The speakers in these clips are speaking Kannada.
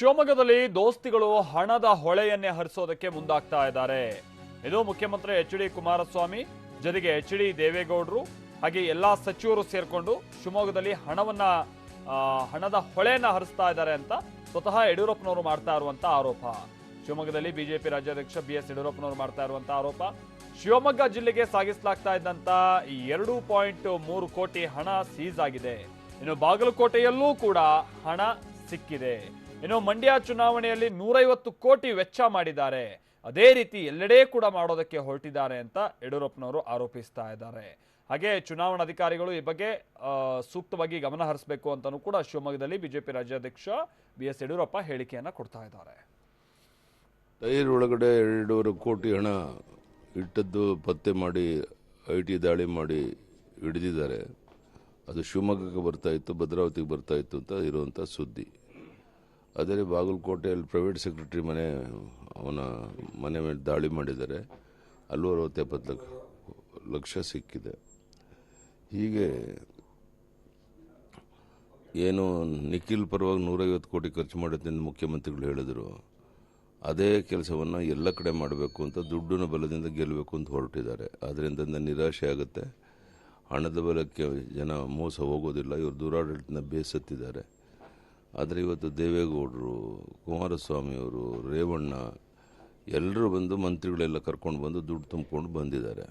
ಶಿವಮೊಗ್ಗದಲ್ಲಿ ದೋಸ್ತಿಗಳು ಹಣದ ಹೊಳೆಯನ್ನೇ ಹರಿಸೋದಕ್ಕೆ ಮುಂದಾಗ್ತಾ ಇದ್ದಾರೆ. ಇದು ಮುಖ್ಯಮಂತ್ರಿ ಎಚ್ ಡಿ ಕುಮಾರಸ್ವಾಮಿ, ಜೊತೆಗೆ ಎಚ್ ಡಿ ದೇವೇಗೌಡರು, ಹಾಗೆ ಎಲ್ಲಾ ಸಚಿವರು ಸೇರ್ಕೊಂಡು ಶಿವಮೊಗ್ಗದಲ್ಲಿ ಹಣವನ್ನ ಹಣದ ಹೊಳೆಯನ್ನ ಹರಿಸ್ತಾ ಇದ್ದಾರೆ ಅಂತ ಸ್ವತಃ ಯಡಿಯೂರಪ್ಪನವರು ಮಾಡ್ತಾ ಇರುವಂತ ಆರೋಪ. ಶಿವಮೊಗ್ಗದಲ್ಲಿ ಬಿಜೆಪಿ ರಾಜ್ಯಾಧ್ಯಕ್ಷ ಬಿ ಎಸ್ ಯಡಿಯೂರಪ್ಪನವರು ಮಾಡ್ತಾ ಇರುವಂತ ಆರೋಪ. ಶಿವಮೊಗ್ಗ ಜಿಲ್ಲೆಗೆ ಸಾಗಿಸಲಾಗ್ತಾ ಇದ್ದಂತ ಎರಡು ಪಾಯಿಂಟ್ ಮೂರು ಕೋಟಿ ಹಣ ಸೀಸ್ ಆಗಿದೆ. ಇನ್ನು ಬಾಗಲಕೋಟೆಯಲ್ಲೂ ಕೂಡ ಹಣ ಸಿಕ್ಕಿದೆ. ಇನ್ನು ಮಂಡ್ಯ ಚುನಾವಣೆಯಲ್ಲಿ ನೂರೈವತ್ತು ಕೋಟಿ ವೆಚ್ಚ ಮಾಡಿದ್ದಾರೆ. ಅದೇ ರೀತಿ ಎಲ್ಲೆಡೆ ಕೂಡ ಮಾಡೋದಕ್ಕೆ ಹೊರಟಿದ್ದಾರೆ ಅಂತ ಯಡಿಯೂರಪ್ಪನವರು ಆರೋಪಿಸ್ತಾ ಇದ್ದಾರೆ. ಹಾಗೆ ಚುನಾವಣಾಧಿಕಾರಿಗಳು ಈ ಬಗ್ಗೆ ಸೂಕ್ತವಾಗಿ ಗಮನ ಹರಿಸಬೇಕು ಅಂತಲೂ ಕೂಡ ಶಿವಮೊಗ್ಗದಲ್ಲಿ ಬಿಜೆಪಿ ರಾಜ್ಯಾಧ್ಯಕ್ಷ ಬಿ ಎಸ್ ಯಡಿಯೂರಪ್ಪ ಹೇಳಿಕೆಯನ್ನ ಕೊಡ್ತಾ ಇದ್ದಾರೆ. ಟೈರ್ ಒಳಗಡೆ ಎರಡೂವರೆ ಕೋಟಿ ಹಣ ಇಟ್ಟದ್ದು ಪತ್ತೆ ಮಾಡಿ ಐ ಟಿ ದಾಳಿ ಮಾಡಿ ಹಿಡಿದಿದ್ದಾರೆ. ಅದು ಶಿವಮೊಗ್ಗಕ್ಕೆ ಬರ್ತಾ ಇತ್ತು, ಭದ್ರಾವತಿಗೆ ಬರ್ತಾ ಇತ್ತು ಅಂತ ಇರುವಂಥ ಸುದ್ದಿ. ಅದೇ ಬಾಗಲಕೋಟೆಯಲ್ಲಿ ಪ್ರೈವೇಟ್ ಸೆಕ್ರೆಟರಿ ಮನೆ, ಅವನ ಮನೆ ಮೇಲೆ ದಾಳಿ ಮಾಡಿದ್ದಾರೆ. ಅಲ್ಲೂ ಅರವತ್ತು ಎಪ್ಪತ್ತು ಲಕ್ಷ ಲಕ್ಷ ಸಿಕ್ಕಿದೆ. ಹೀಗೆ ಏನು ನಿಖಿಲ್ ಪರವಾಗಿ ನೂರೈವತ್ತು ಕೋಟಿ ಖರ್ಚು ಮಾಡುತ್ತೆ ಎಂದು ಮುಖ್ಯಮಂತ್ರಿಗಳು ಹೇಳಿದರು. ಅದೇ ಕೆಲಸವನ್ನು ಎಲ್ಲ ಕಡೆ ಮಾಡಬೇಕು ಅಂತ ದುಡ್ಡಿನ ಬಲದಿಂದ ಗೆಲ್ಲಬೇಕು ಅಂತ ಹೊರಟಿದ್ದಾರೆ. ಅದರಿಂದ ನಿರಾಶೆ ಆಗುತ್ತೆ. ಹಣದ ಬಲಕ್ಕೆ ಜನ ಮೋಸ ಹೋಗೋದಿಲ್ಲ. ಇವರು ದುರಾಡಳಿತನ ಬೇಸತ್ತಿದ್ದಾರೆ. ಆದರೆ ಇವತ್ತು ದೇವೇಗೌಡರು, ಕುಮಾರಸ್ವಾಮಿಯವರು, ರೇವಣ್ಣ ಎಲ್ಲರೂ ಬಂದು ಮಂತ್ರಿಗಳೆಲ್ಲ ಕರ್ಕೊಂಡು ಬಂದು ದುಡ್ಡು ತುಂಬಿಕೊಂಡು ಬಂದಿದ್ದಾರೆ.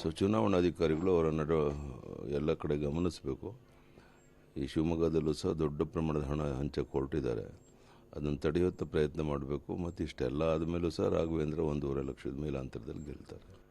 ಸೊ ಚುನಾವಣಾಧಿಕಾರಿಗಳು ಅವರ ನಡು, ಎಲ್ಲ ಕಡೆ ಗಮನಿಸಬೇಕು. ಈ ಶಿವಮೊಗ್ಗದಲ್ಲೂ ಸಹ ದೊಡ್ಡ ಪ್ರಮಾಣದ ಹಣ ಹಂಚಕ್ಕೆ ಹೊರಟಿದ್ದಾರೆ ಅದನ್ನು ತಡೆಯುವತ್ತ ಪ್ರಯತ್ನ ಮಾಡಬೇಕು. ಮತ್ತು ಇಷ್ಟೆಲ್ಲ ಆದಮೇಲೂ ಸಹ ರಾಘವೇಂದ್ರ ಒಂದೂವರೆ ಲಕ್ಷದ ಮೇಲೆ ಅಂತರದಲ್ಲಿ ಗೆಲ್ತಾರೆ.